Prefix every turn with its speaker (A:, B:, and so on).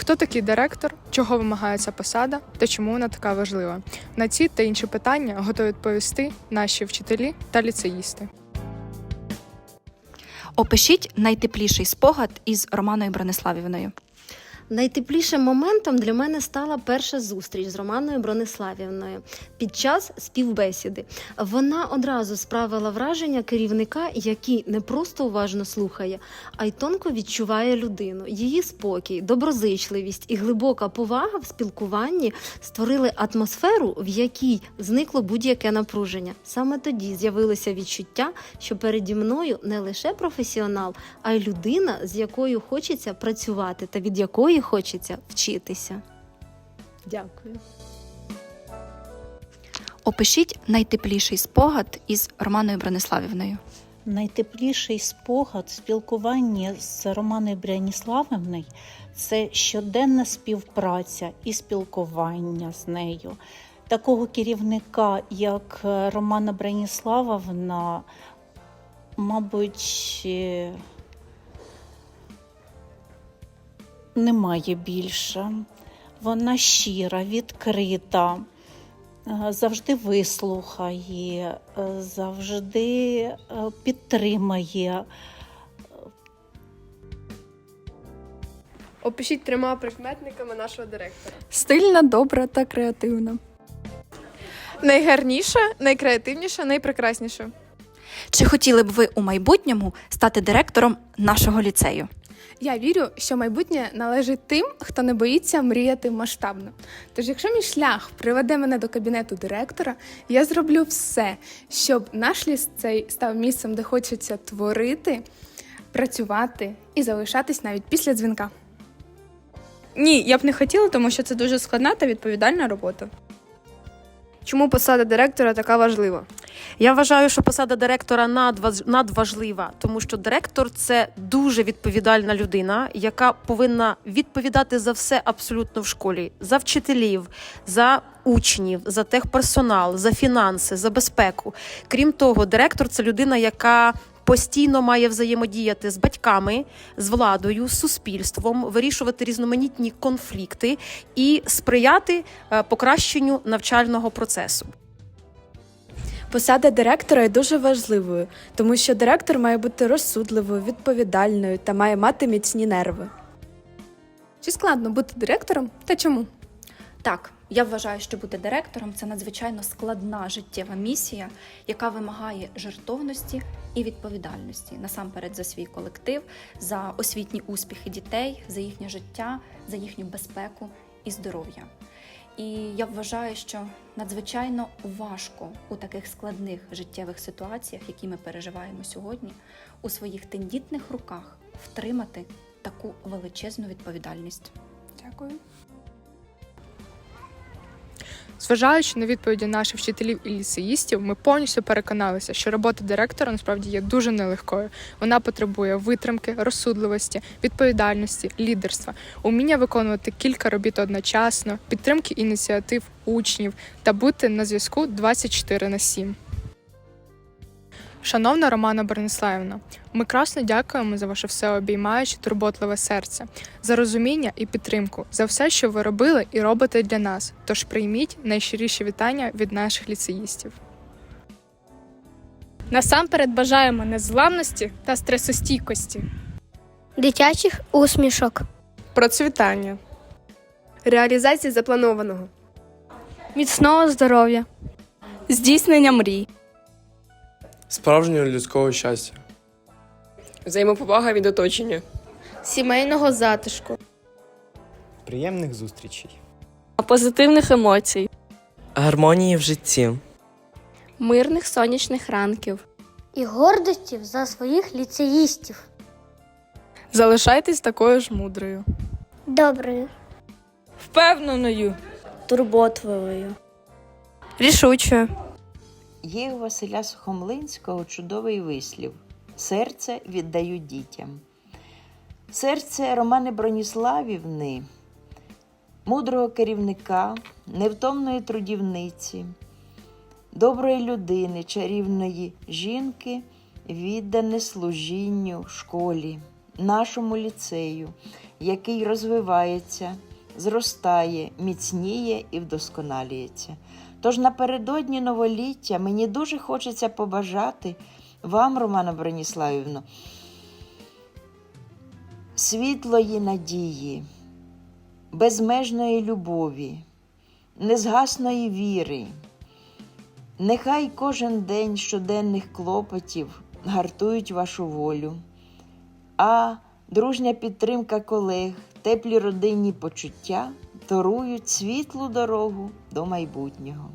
A: Хто такий директор, чого вимагає ця посада та чому вона така важлива? На ці та інші питання готові відповісти наші вчителі та ліцеїсти.
B: Опишіть найтепліший спогад із Романою Брониславівною.
C: Найтеплішим моментом для мене стала перша зустріч з Романою Брониславівною під час співбесіди. Вона одразу справила враження керівника, який не просто уважно слухає, а й тонко відчуває людину. Її спокій, доброзичливість і глибока повага в спілкуванні створили атмосферу, в якій зникло будь-яке напруження. Саме тоді з'явилося відчуття, що переді мною не лише професіонал, а й людина, з якою хочеться працювати та від якої хочеться вчитися. Дякую.
B: Опишіть найтепліший спогад із Романою Брониславівною.
D: Найтепліший спогад спілкування з Романою Бряніславівною це щоденна співпраця і спілкування з нею. Такого керівника, як Романа Браніславовна, мабуть, немає більше. Вона щира, відкрита, е, завжди вислухає, е, завжди е, підтримає.
E: Опишіть трьома прикметниками нашого директора.
F: Стильна, добра та креативна.
E: Найгарніша, найкреативніша, найпрекрасніша.
B: Чи хотіли б ви у майбутньому стати директором нашого ліцею?
G: Я вірю, що майбутнє належить тим, хто не боїться мріяти масштабно. Тож, якщо мій шлях приведе мене до кабінету директора, я зроблю все, щоб наш ліцей став місцем, де хочеться творити, працювати і залишатись навіть після дзвінка.
F: Ні, я б не хотіла, тому що це дуже складна та відповідальна робота.
E: Чому посада директора така важлива?
H: Я вважаю, що посада директора надваж- надважлива, тому що директор це дуже відповідальна людина, яка повинна відповідати за все абсолютно в школі: за вчителів, за учнів, за техперсонал, за фінанси, за безпеку. Крім того, директор це людина, яка Постійно має взаємодіяти з батьками, з владою, з суспільством, вирішувати різноманітні конфлікти і сприяти е, покращенню навчального процесу.
F: Посада директора є дуже важливою, тому що директор має бути розсудливою, відповідальною та має мати міцні нерви.
G: Чи складно бути директором та чому?
B: Так, я вважаю, що бути директором це надзвичайно складна життєва місія, яка вимагає жертовності і відповідальності насамперед за свій колектив, за освітні успіхи дітей, за їхнє життя, за їхню безпеку і здоров'я. І я вважаю, що надзвичайно важко у таких складних життєвих ситуаціях, які ми переживаємо сьогодні, у своїх тендітних руках втримати таку величезну відповідальність.
G: Дякую.
A: Зважаючи на відповіді наших вчителів і ліцеїстів, ми повністю переконалися, що робота директора насправді є дуже нелегкою. Вона потребує витримки, розсудливості, відповідальності, лідерства, уміння виконувати кілька робіт одночасно, підтримки ініціатив учнів та бути на зв'язку 24 на 7. Шановна Романа Брониславівна, ми красно дякуємо за ваше всеобіймаюче турботливе серце, за розуміння і підтримку, за все, що ви робили і робите для нас. Тож прийміть найщиріші вітання від наших ліцеїстів.
I: Насамперед бажаємо незламності та стресостійкості.
J: дитячих усмішок,
E: Процвітання. Реалізації запланованого.
I: Міцного здоров'я. Здійснення мрій.
K: Справжнього людського щастя.
E: Взаємоповага від оточення.
J: сімейного затишку,
L: приємних зустрічей,
I: Позитивних емоцій.
L: гармонії в житті,
I: Мирних сонячних ранків.
J: і гордості за своїх ліцеїстів.
F: Залишайтесь такою ж мудрою.
J: Доброю.
I: Впевненою. Турботливою.
F: Рішучою.
M: Є у Василя Сухомлинського чудовий вислів Серце віддаю дітям. Серце Романи Броніславівни, мудрого керівника, невтомної трудівниці, доброї людини, чарівної жінки, віддане служінню школі, нашому ліцею, який розвивається, зростає, міцніє і вдосконалюється. Тож напередодні новоліття мені дуже хочеться побажати вам, Романа Броніславівна, світлої надії, безмежної любові, незгасної віри. Нехай кожен день щоденних клопотів гартують вашу волю, а дружня підтримка колег, теплі родинні почуття торують світлу дорогу до майбутнього.